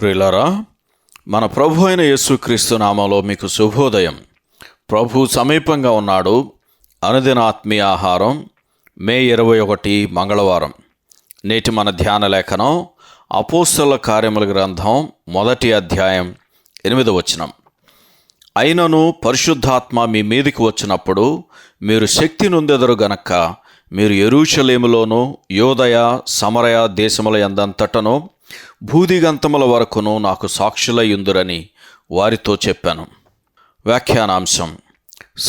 ప్రియులరా మన ప్రభు అయిన యేసుక్రీస్తు నామంలో మీకు శుభోదయం. ప్రభు సమీపంగా ఉన్నాడు. అనుదిన ఆత్మీయ ఆహారం మే ఇరవై ఒకటి మంగళవారం. నేటి మన ధ్యాన లేఖనం అపోస్తల కార్యముల గ్రంథం మొదటి అధ్యాయం ఎనిమిది వచనం. అయినను పరిశుద్ధాత్మ మీ మీదికి వచ్చినప్పుడు మీరు శక్తి నొందెదరు గనక మీరు ఎరూషలేములోను యోదయ సమరయ దేశముల ఎందంతటను భూదిగంతముల వరకును నాకు సాక్షులయ్యుందురని వారితో చెప్పాను. వ్యాఖ్యానాంశం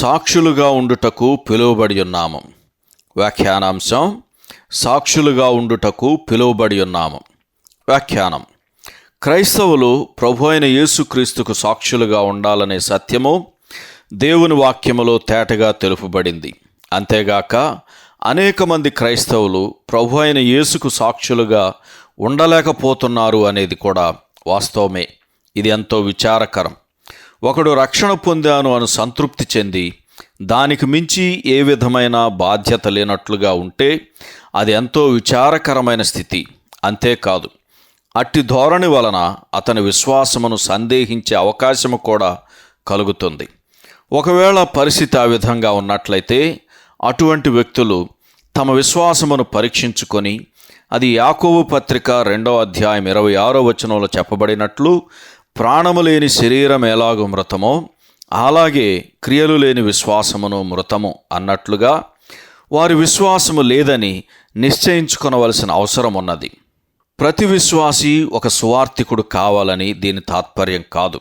సాక్షులుగా ఉండుటకు పిలువబడి ఉన్నాము వ్యాఖ్యానాంశం సాక్షులుగా ఉండుటకు పిలువబడి ఉన్నాము వ్యాఖ్యానం క్రైస్తవులు ప్రభు అయిన యేసుక్రీస్తుకు సాక్షులుగా ఉండాలనే సత్యము దేవుని వాక్యములో తేటగా తెలుపబడింది. అంతేగాక అనేక మంది క్రైస్తవులు ప్రభు అయిన యేసుకు సాక్షులుగా ఉండలేకపోతున్నారు అనేది కూడా వాస్తవమే. ఇది ఎంతో విచారకరం. ఒకడు రక్షణ పొందాను అని సంతృప్తి చెంది దానికి మించి ఏ విధమైన బాధ్యత లేనట్లుగా ఉంటే అది ఎంతో విచారకరమైన స్థితి. అంతేకాదు అట్టి ధోరణి వలన అతని విశ్వాసమును సందేహించే అవకాశము కూడా కలుగుతుంది. ఒకవేళ పరిస్థితి ఆ విధంగా ఉన్నట్లయితే అటువంటి వ్యక్తులు తమ విశ్వాసమును పరీక్షించుకొని అది యాకోబు పత్రిక రెండవ అధ్యాయం ఇరవై ఆరో వచనంలో చెప్పబడినట్లు ప్రాణము లేని శరీరం ఎలాగో మృతమో అలాగే క్రియలు లేని విశ్వాసమును మృతము అన్నట్లుగా వారి విశ్వాసము లేదని నిశ్చయించుకొనవలసిన అవసరం ఉన్నది ప్రతి విశ్వాసి ఒక సువార్థికుడు కావాలని దీని తాత్పర్యం కాదు.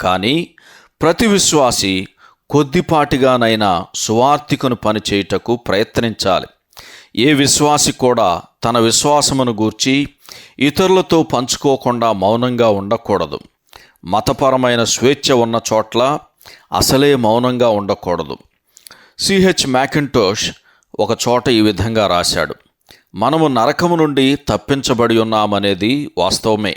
కానీ ప్రతి విశ్వాసి కొద్దిపాటిగానైనా సువార్థికును పనిచేయుటకు ప్రయత్నించాలి. ఏ విశ్వాసి కూడా తన విశ్వాసమును గూర్చి ఇతరులతో పంచుకోకుండా మౌనంగా ఉండకూడదు. మతపరమైన స్వేచ్ఛ ఉన్న చోట్ల అసలే మౌనంగా ఉండకూడదు. సిహెచ్ మ్యాకింటోష్ ఒక చోట ఈ విధంగా రాశాడు. మనము నరకము నుండి తప్పించబడి ఉన్నామనేది వాస్తవమే.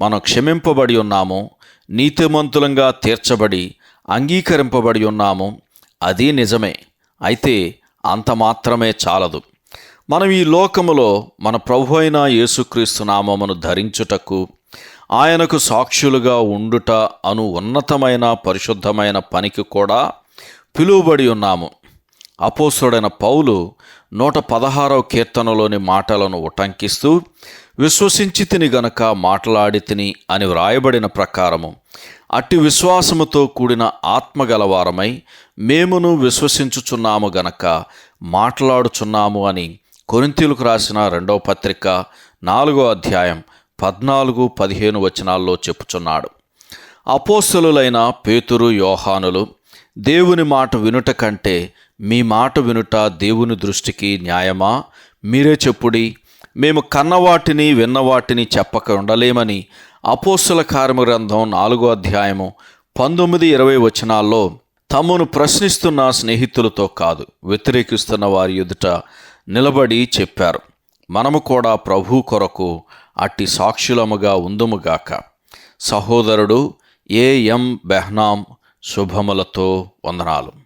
మనం క్షమింపబడి ఉన్నాము నీతిమంతులంగా తీర్చబడి అంగీకరింపబడి ఉన్నాము. అది నిజమే. అయితే అంత మాత్రమే చాలదు. మనం ఈ లోకములో మన ప్రభు అయిన యేసుక్రీస్తు నామమును ధరించుటకు ఆయనకు సాక్షులుగా ఉండుట అను ఉన్నతమైన పరిశుద్ధమైన పనికి కూడా పిలువబడి ఉన్నాము. అపోసుడైన పౌలు నూట పదహారవ కీర్తనలోని మాటలను ఉటంకిస్తూ విశ్వసించి తిని గనక మాట్లాడి తిని అని వ్రాయబడిన ప్రకారము అట్టి విశ్వాసముతో కూడిన ఆత్మగలవారమై మేమును విశ్వసించుచున్నాము గనక మాట్లాడుచున్నాము అని కొరింతీలకు రాసిన రెండవ పత్రిక నాలుగో అధ్యాయం పద్నాలుగు పదిహేను వచనాల్లో చెప్పుచున్నాడు. అపోస్తలులైన పేతురు యోహానులు దేవుని మాట వినుట కంటే మీ మాట వినుట దేవుని దృష్టికి న్యాయమా? మీరే చెప్పుడి మేము కన్నవాటిని విన్నవాటిని చెప్పక ఉండలేమని అపోస్తుల కార్మ గ్రంథం నాలుగో అధ్యాయము పంతొమ్మిది ఇరవై వచనాల్లో తమను ప్రశ్నిస్తున్న స్నేహితులతో కాదు వ్యతిరేకిస్తున్న వారి ఎదుట నిలబడి చెప్పారు. మనము కూడా ప్రభు కొరకు అట్టి సాక్షులముగా ఉందుముగాక సహోదరుడు ఏఎం బెహ్నాం శుభములతో వందనాలు.